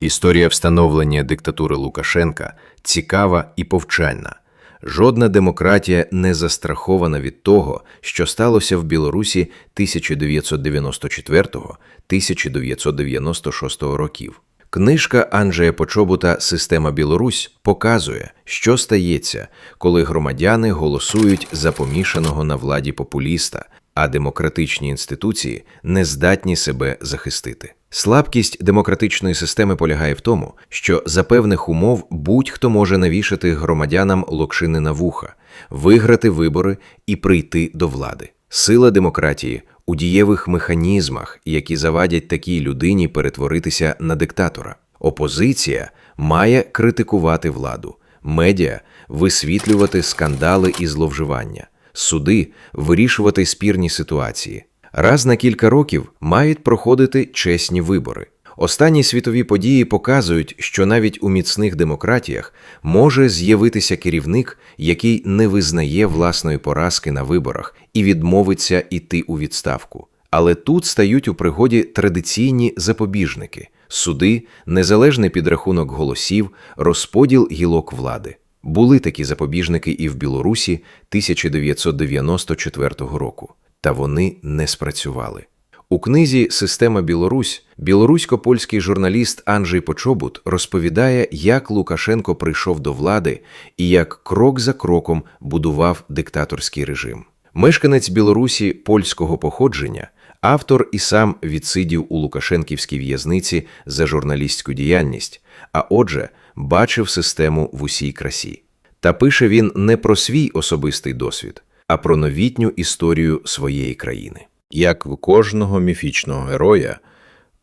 Історія встановлення диктатури Лукашенка цікава і повчальна. Жодна демократія не застрахована від того, що сталося в Білорусі 1994-1996 років. Книжка Анджея Почобута Система Білорусь показує, що стається, коли громадяни голосують за помішаного на владі популіста, а демократичні інституції не здатні себе захистити. Слабкість демократичної системи полягає в тому, що за певних умов будь-хто може навішати громадянам локшини на вуха, виграти вибори і прийти до влади. Сила демократії у дієвих механізмах, які завадять такій людині перетворитися на диктатора. Опозиція має критикувати владу, медіа висвітлювати скандали і зловживання, суди вирішувати спірні ситуації. Раз на кілька років мають проходити чесні вибори. Останні світові події показують, що навіть у міцних демократіях може з'явитися керівник, який не визнає власної поразки на виборах і відмовиться йти у відставку. Але тут стають у пригоді традиційні запобіжники суди, незалежний підрахунок голосів, розподіл гілок влади. Були такі запобіжники і в Білорусі 1994 року, та вони не спрацювали. У книзі Система Білорусь білорусько-польський журналіст Анджей Почобут розповідає, як Лукашенко прийшов до влади і як крок за кроком будував диктаторський режим. Мешканець Білорусі польського походження, автор і сам відсидів у Лукашенківській в'язниці за журналістську діяльність, а отже, бачив систему в усій красі. Та пише він не про свій особистий досвід, а про новітню історію своєї країни. Як в кожного міфічного героя,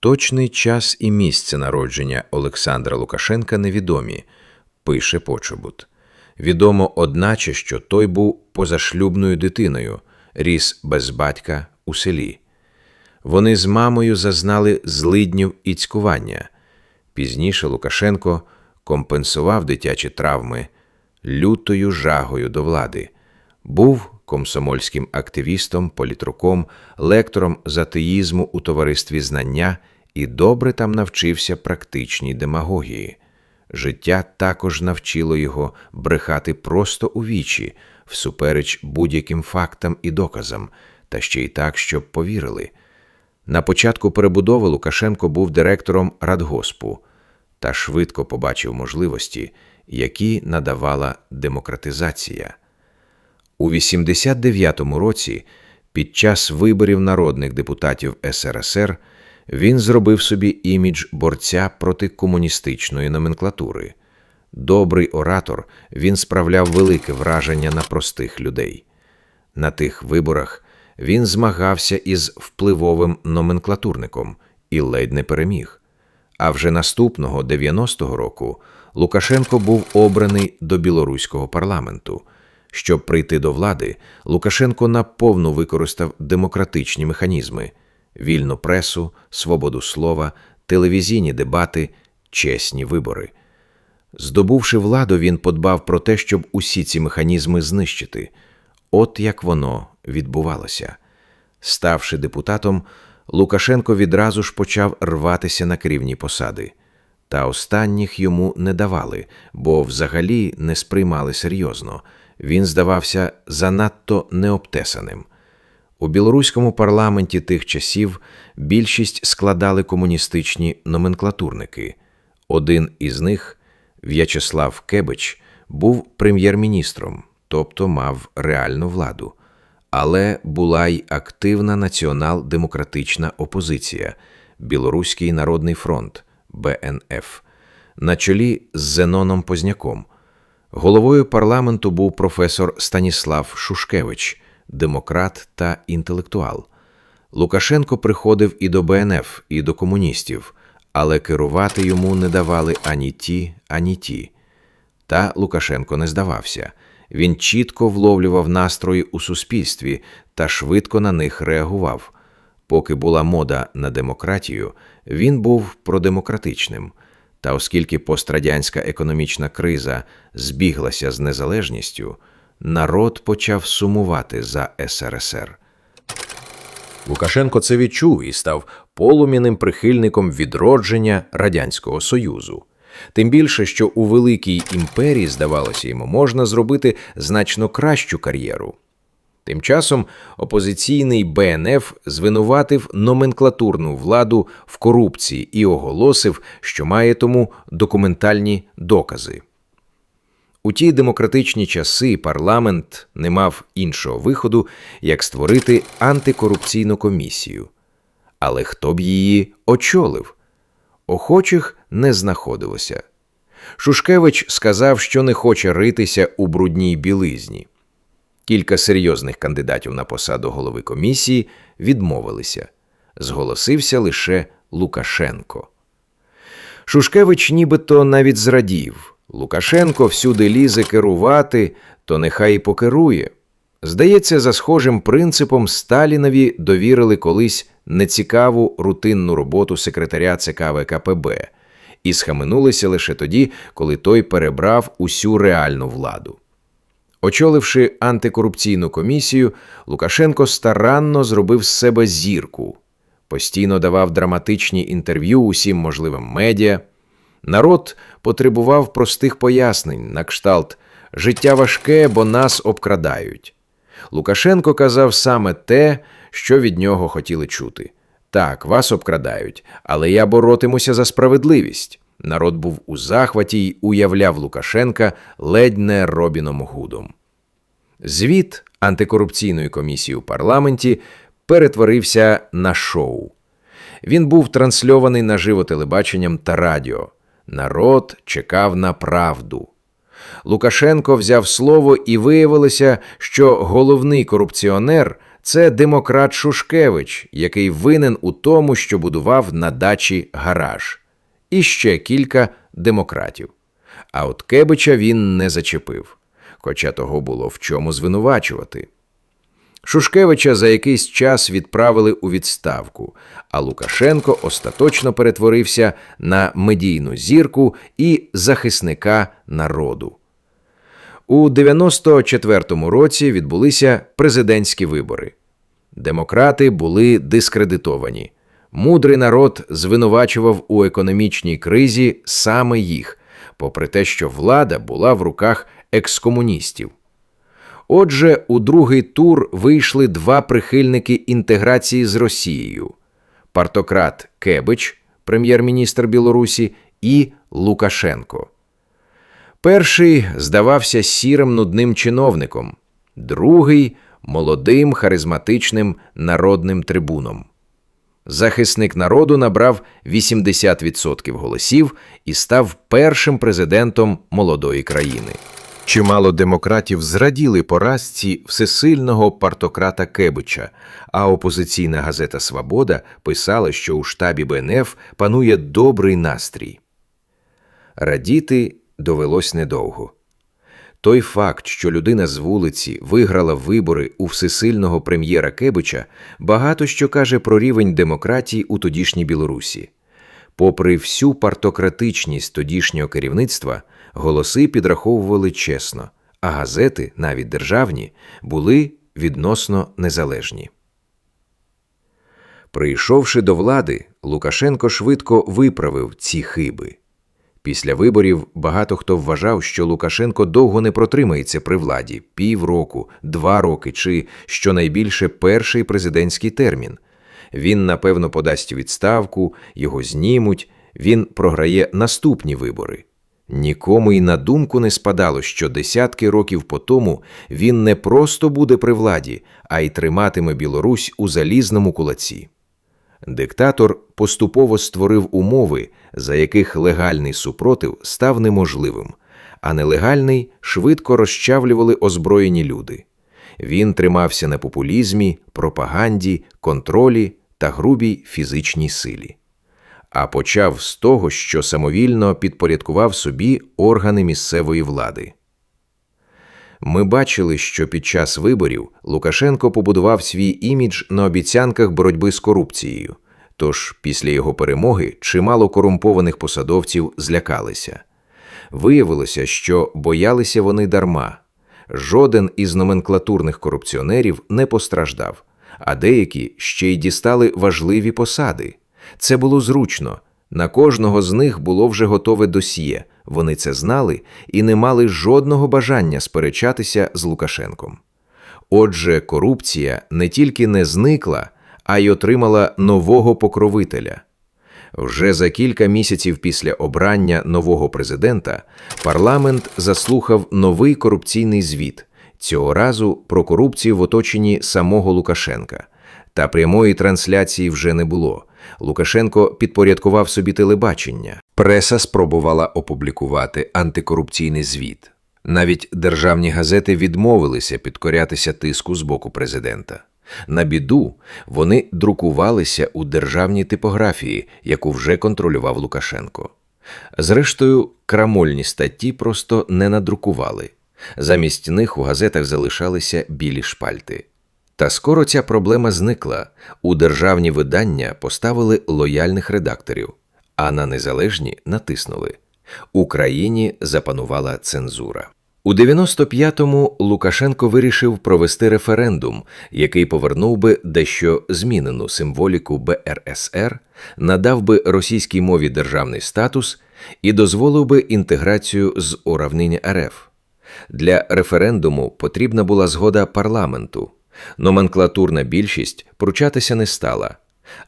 точний час і місце народження Олександра Лукашенка невідомі, пише Почобут. Відомо, одначе, що той був позашлюбною дитиною, ріс без батька у селі. Вони з мамою зазнали злиднів і цькування. Пізніше Лукашенко компенсував дитячі травми лютою жагою до влади. Був комсомольським активістом, політруком, лектором з атеїзму у товаристві знання і добре там навчився практичній демагогії. Життя також навчило його брехати просто у вічі, всупереч будь-яким фактам і доказам, та ще й так, щоб повірили. На початку перебудови Лукашенко був директором радгоспу та швидко побачив можливості, які надавала демократизація. У 89-му році, під час виборів народних депутатів СРСР, він зробив собі імідж борця проти комуністичної номенклатури. Добрий оратор, він справляв велике враження на простих людей. На тих виборах він змагався із впливовим номенклатурником і ледь не переміг. А вже наступного 90-го року Лукашенко був обраний до білоруського парламенту. Щоб прийти до влади, Лукашенко наповну використав демократичні механізми: вільну пресу, свободу слова, телевізійні дебати, чесні вибори. Здобувши владу, він подбав про те, щоб усі ці механізми знищити. От як воно відбувалося. Ставши депутатом, Лукашенко відразу ж почав рватися на керівні посади. Та останніх йому не давали, бо взагалі не сприймали серйозно він здавався занадто необтесаним. У білоруському парламенті тих часів більшість складали комуністичні номенклатурники. Один із них, В'ячеслав Кебич, був прем'єр-міністром, тобто мав реальну владу. Але була й активна націонал-демократична опозиція Білоруський Народний фронт БНФ на чолі з Зеноном Позняком. Головою парламенту був професор Станіслав Шушкевич, демократ та інтелектуал. Лукашенко приходив і до БНФ, і до комуністів, але керувати йому не давали ані ті, ані ті. Та Лукашенко не здавався. Він чітко вловлював настрої у суспільстві та швидко на них реагував. Поки була мода на демократію, він був продемократичним. Та оскільки пострадянська економічна криза збіглася з незалежністю, народ почав сумувати за СРСР. Лукашенко це відчув і став полум'яним прихильником відродження Радянського Союзу. Тим більше, що у великій імперії, здавалося йому, можна зробити значно кращу кар'єру. Тим часом опозиційний БНФ звинуватив номенклатурну владу в корупції і оголосив, що має тому документальні докази. У ті демократичні часи парламент не мав іншого виходу, як створити антикорупційну комісію. Але хто б її очолив? Охочих не знаходилося. Шушкевич сказав, що не хоче ритися у брудній білизні. Кілька серйозних кандидатів на посаду голови комісії відмовилися. Зголосився лише Лукашенко. Шушкевич нібито навіть зрадів. Лукашенко всюди лізе керувати, то нехай і покерує. Здається, за схожим принципом Сталінові довірили колись нецікаву рутинну роботу секретаря ЦК ВКПБ і схаменулися лише тоді, коли той перебрав усю реальну владу. Очоливши антикорупційну комісію, Лукашенко старанно зробив з себе зірку, постійно давав драматичні інтерв'ю усім можливим медіа. Народ потребував простих пояснень на кшталт життя важке, бо нас обкрадають. Лукашенко казав саме те, що від нього хотіли чути. Так, вас обкрадають, але я боротимуся за справедливість. Народ був у захваті й уявляв Лукашенка ледь не Робіном Гудом. Звіт антикорупційної комісії у парламенті перетворився на шоу. Він був трансльований наживо телебаченням та радіо. Народ чекав на правду. Лукашенко взяв слово і виявилося, що головний корупціонер це демократ Шушкевич, який винен у тому, що будував на дачі гараж, і ще кілька демократів. А от Кебича він не зачепив, хоча того було в чому звинувачувати. Шушкевича за якийсь час відправили у відставку, а Лукашенко остаточно перетворився на медійну зірку і захисника народу. У 94-му році відбулися президентські вибори. Демократи були дискредитовані. Мудрий народ звинувачував у економічній кризі саме їх, попри те, що влада була в руках екскомуністів. Отже, у другий тур вийшли два прихильники інтеграції з Росією: партократ Кебич, прем'єр-міністр Білорусі, і Лукашенко. Перший здавався сірим нудним чиновником, другий молодим, харизматичним народним трибуном. Захисник народу набрав 80% голосів і став першим президентом молодої країни. Чимало демократів зраділи поразці всесильного партократа Кебича, а опозиційна газета Свобода писала, що у штабі БНФ панує добрий настрій. Радіти довелось недовго. Той факт, що людина з вулиці виграла вибори у всесильного прем'єра Кебича, багато що каже про рівень демократії у тодішній Білорусі. Попри всю партократичність тодішнього керівництва, голоси підраховували чесно, а газети, навіть державні, були відносно незалежні. Прийшовши до влади, Лукашенко швидко виправив ці хиби. Після виборів багато хто вважав, що Лукашенко довго не протримається при владі півроку, два роки чи щонайбільше перший президентський термін. Він, напевно, подасть відставку, його знімуть, він програє наступні вибори. Нікому й на думку не спадало, що десятки років по тому він не просто буде при владі, а й триматиме Білорусь у залізному кулаці. Диктатор поступово створив умови, за яких легальний супротив став неможливим, а нелегальний швидко розчавлювали озброєні люди. Він тримався на популізмі, пропаганді, контролі та грубій фізичній силі. А почав з того, що самовільно підпорядкував собі органи місцевої влади. Ми бачили, що під час виборів Лукашенко побудував свій імідж на обіцянках боротьби з корупцією. Тож після його перемоги чимало корумпованих посадовців злякалися. Виявилося, що боялися вони дарма. Жоден із номенклатурних корупціонерів не постраждав, а деякі ще й дістали важливі посади. Це було зручно. На кожного з них було вже готове досьє. Вони це знали і не мали жодного бажання сперечатися з Лукашенком. Отже, корупція не тільки не зникла, а й отримала нового покровителя. Вже за кілька місяців після обрання нового президента парламент заслухав новий корупційний звіт, цього разу про корупцію в оточенні самого Лукашенка. Та прямої трансляції вже не було. Лукашенко підпорядкував собі телебачення. Преса спробувала опублікувати антикорупційний звіт. Навіть державні газети відмовилися підкорятися тиску з боку президента. На біду вони друкувалися у державній типографії, яку вже контролював Лукашенко. Зрештою, крамольні статті просто не надрукували. Замість них у газетах залишалися білі шпальти. Та скоро ця проблема зникла. У державні видання поставили лояльних редакторів, а на незалежні натиснули. Україні запанувала цензура. У 95-му Лукашенко вирішив провести референдум, який повернув би дещо змінену символіку БРСР, надав би російській мові державний статус і дозволив би інтеграцію з уравнення РФ. Для референдуму потрібна була згода парламенту. Номенклатурна більшість пручатися не стала,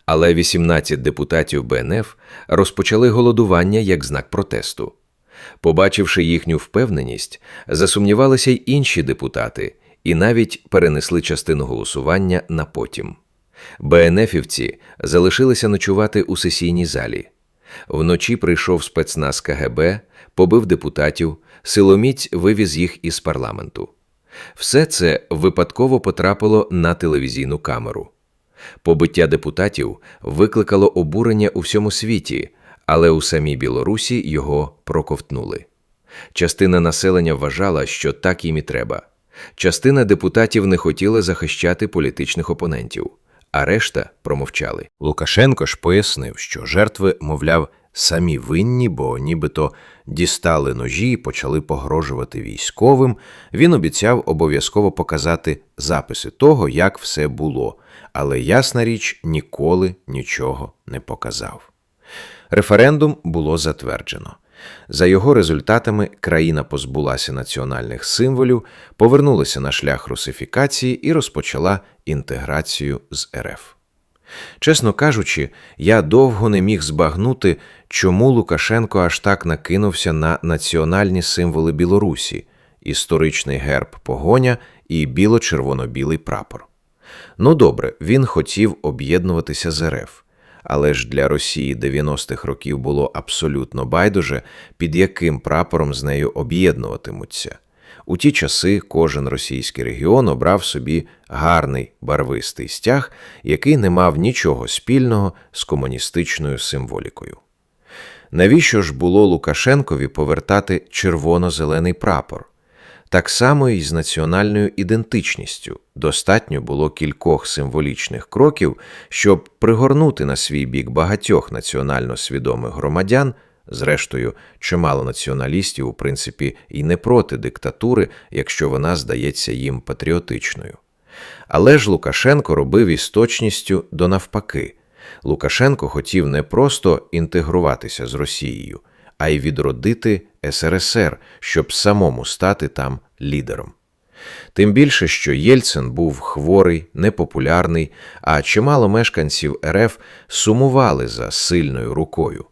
але 18 депутатів БНФ розпочали голодування як знак протесту. Побачивши їхню впевненість, засумнівалися й інші депутати і навіть перенесли частину голосування на потім. БНФівці залишилися ночувати у сесійній залі. Вночі прийшов спецназ КГБ, побив депутатів, силоміць вивіз їх із парламенту. Все це випадково потрапило на телевізійну камеру. Побиття депутатів викликало обурення у всьому світі, але у самій Білорусі його проковтнули. Частина населення вважала, що так їм і треба. Частина депутатів не хотіла захищати політичних опонентів, а решта промовчали. Лукашенко ж пояснив, що жертви, мовляв, самі винні, бо нібито дістали ножі і почали погрожувати військовим. Він обіцяв обов'язково показати записи того, як все було, але ясна річ ніколи нічого не показав. Референдум було затверджено. За його результатами країна позбулася національних символів, повернулася на шлях русифікації і розпочала інтеграцію з РФ. Чесно кажучи, я довго не міг збагнути, чому Лукашенко аж так накинувся на національні символи Білорусі історичний герб погоня і біло-червоно-білий прапор. Ну добре, він хотів об'єднуватися з РФ. Але ж для Росії 90-х років було абсолютно байдуже, під яким прапором з нею об'єднуватимуться. У ті часи кожен російський регіон обрав собі гарний барвистий стяг, який не мав нічого спільного з комуністичною символікою. Навіщо ж було Лукашенкові повертати червоно-зелений прапор? Так само і з національною ідентичністю достатньо було кількох символічних кроків, щоб пригорнути на свій бік багатьох національно свідомих громадян. Зрештою, чимало націоналістів, у принципі, і не проти диктатури, якщо вона здається їм патріотичною. Але ж Лукашенко робив із точністю до навпаки. Лукашенко хотів не просто інтегруватися з Росією, а й відродити СРСР, щоб самому стати там лідером. Тим більше, що Єльцин був хворий, непопулярний, а чимало мешканців РФ сумували за сильною рукою.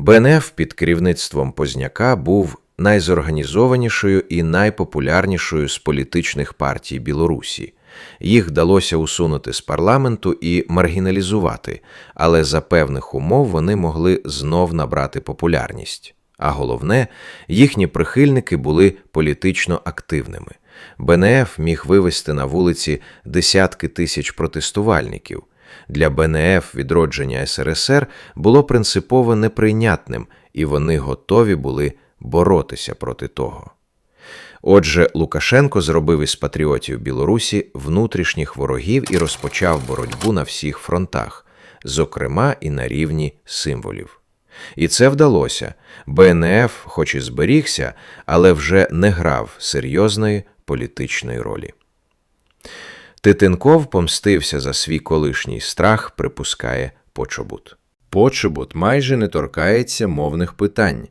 БНФ під керівництвом Позняка був найзорганізованішою і найпопулярнішою з політичних партій Білорусі. Їх вдалося усунути з парламенту і маргіналізувати, але за певних умов вони могли знов набрати популярність. А головне, їхні прихильники були політично активними. БНФ міг вивести на вулиці десятки тисяч протестувальників. Для БНФ відродження СРСР було принципово неприйнятним, і вони готові були боротися проти того. Отже, Лукашенко зробив із патріотів Білорусі внутрішніх ворогів і розпочав боротьбу на всіх фронтах, зокрема і на рівні символів. І це вдалося. БНФ, хоч і зберігся, але вже не грав серйозної політичної ролі. Титенков помстився за свій колишній страх, припускає Почобут. Почобут майже не торкається мовних питань,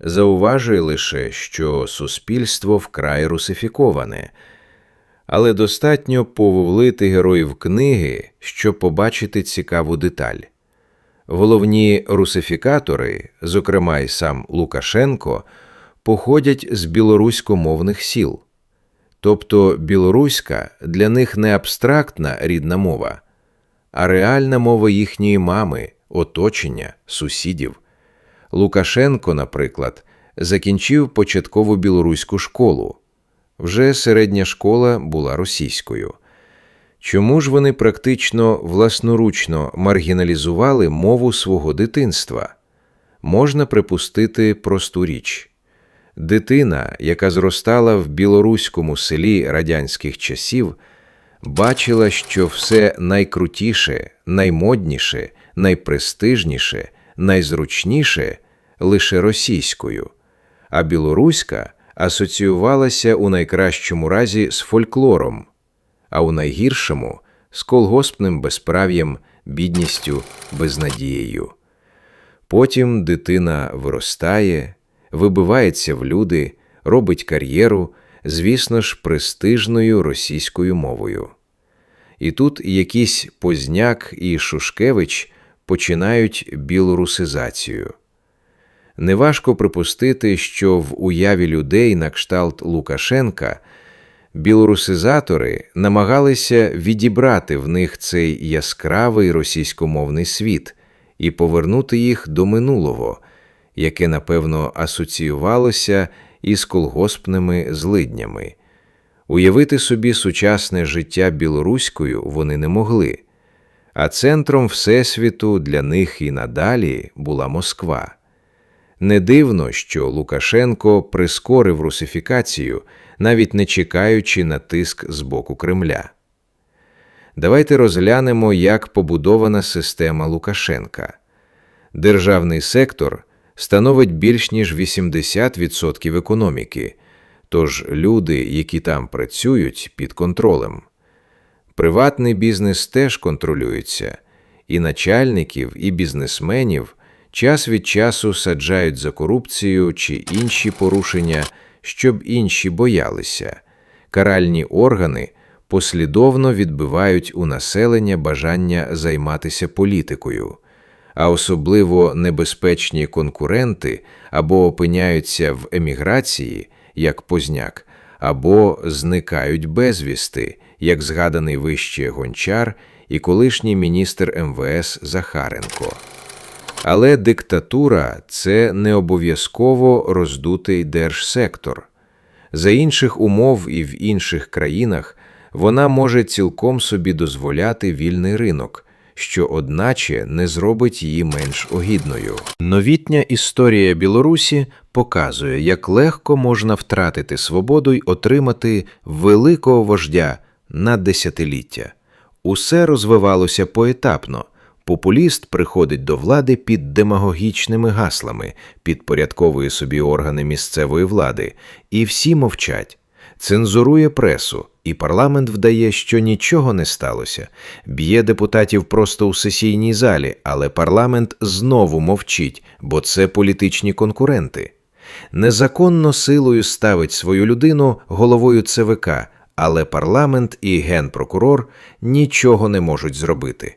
зауважує лише, що суспільство вкрай русифіковане, але достатньо пововлити героїв книги, щоб побачити цікаву деталь. Головні русифікатори, зокрема й сам Лукашенко, походять з білоруськомовних сіл. Тобто білоруська для них не абстрактна рідна мова, а реальна мова їхньої мами, оточення, сусідів. Лукашенко, наприклад, закінчив початкову білоруську школу. Вже середня школа була російською. Чому ж вони практично власноручно маргіналізували мову свого дитинства? Можна припустити просту річ. Дитина, яка зростала в білоруському селі радянських часів, бачила, що все найкрутіше, наймодніше, найпрестижніше, найзручніше лише російською, а білоруська асоціювалася у найкращому разі з фольклором, а у найгіршому з колгоспним безправ'ям, бідністю, безнадією. Потім дитина виростає, вибивається в люди, робить кар'єру, звісно ж, престижною російською мовою. І тут якийсь Позняк і Шушкевич починають білорусизацію. Неважко припустити, що в уяві людей на кшталт Лукашенка білорусизатори намагалися відібрати в них цей яскравий російськомовний світ і повернути їх до минулого, яке напевно асоціювалося із колгоспними злиднями. Уявити собі сучасне життя білоруською вони не могли, а центром Всесвіту для них і надалі була Москва. Не дивно, що Лукашенко прискорив русифікацію, навіть не чекаючи на тиск з боку Кремля. Давайте розглянемо, як побудована система Лукашенка. Державний сектор становить більш ніж 80% економіки, тож люди, які там працюють, під контролем. Приватний бізнес теж контролюється, і начальників, і бізнесменів час від часу саджають за корупцію чи інші порушення, щоб інші боялися. Каральні органи послідовно відбивають у населення бажання займатися політикою, а особливо небезпечні конкуренти або опиняються в еміграції, як Позняк, або зникають безвісти, як згаданий вище гончар і колишній міністр МВС Захаренко. Але диктатура це не обов'язково роздутий держсектор. За інших умов і в інших країнах вона може цілком собі дозволяти вільний ринок, що, одначе, не зробить її менш огідною. Новітня історія Білорусі показує, як легко можна втратити свободу й отримати великого вождя на десятиліття. Усе розвивалося поетапно. Популіст приходить до влади під демагогічними гаслами, підпорядковує собі органи місцевої влади, і всі мовчать, цензурує пресу, і парламент вдає, що нічого не сталося, б'є депутатів просто у сесійній залі, але парламент знову мовчить, бо це політичні конкуренти. Незаконно силою ставить свою людину головою ЦВК, але парламент і генпрокурор нічого не можуть зробити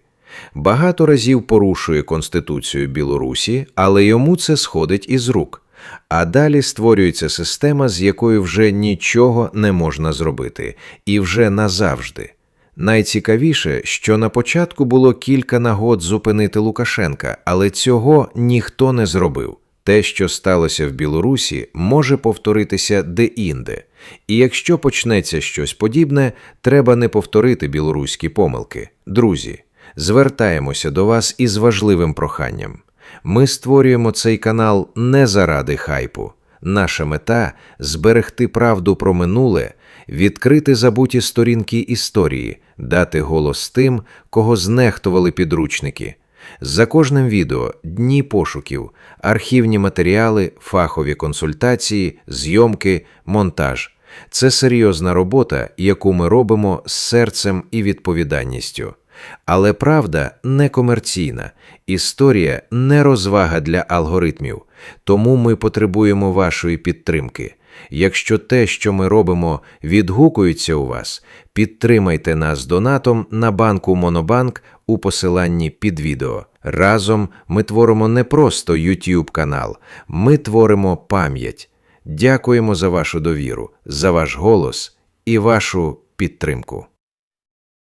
багато разів порушує Конституцію Білорусі, але йому це сходить із рук. А далі створюється система, з якою вже нічого не можна зробити, і вже назавжди. Найцікавіше, що на початку було кілька нагод зупинити Лукашенка, але цього ніхто не зробив. Те, що сталося в Білорусі, може повторитися де-інде, і якщо почнеться щось подібне, треба не повторити білоруські помилки. Друзі, звертаємося до вас із важливим проханням. Ми створюємо цей канал не заради хайпу. Наша мета зберегти правду про минуле, відкрити забуті сторінки історії, дати голос тим, кого знехтували підручники. За кожним відео дні пошуків, архівні матеріали, фахові консультації, зйомки, монтаж. Це серйозна робота, яку ми робимо з серцем і відповідальністю. Але правда не комерційна, історія не розвага для алгоритмів, тому ми потребуємо вашої підтримки. Якщо те, що ми робимо, відгукується у вас, підтримайте нас донатом на банку Монобанк у посиланні під відео. Разом ми творимо не просто YouTube канал, ми творимо пам'ять. Дякуємо за вашу довіру, за ваш голос і вашу підтримку.